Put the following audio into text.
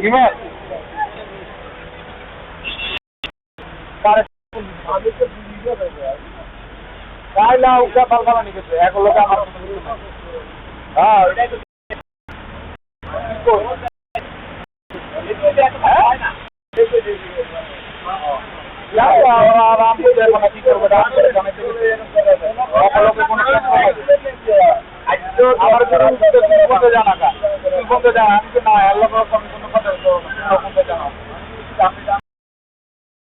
ইমান কাইলা উকা পালপালা নিকেছে এক লোক আমার হ্যাঁ এটাই তো আমার জানা আমি কি না আল্লাহ কোনো কথা জানা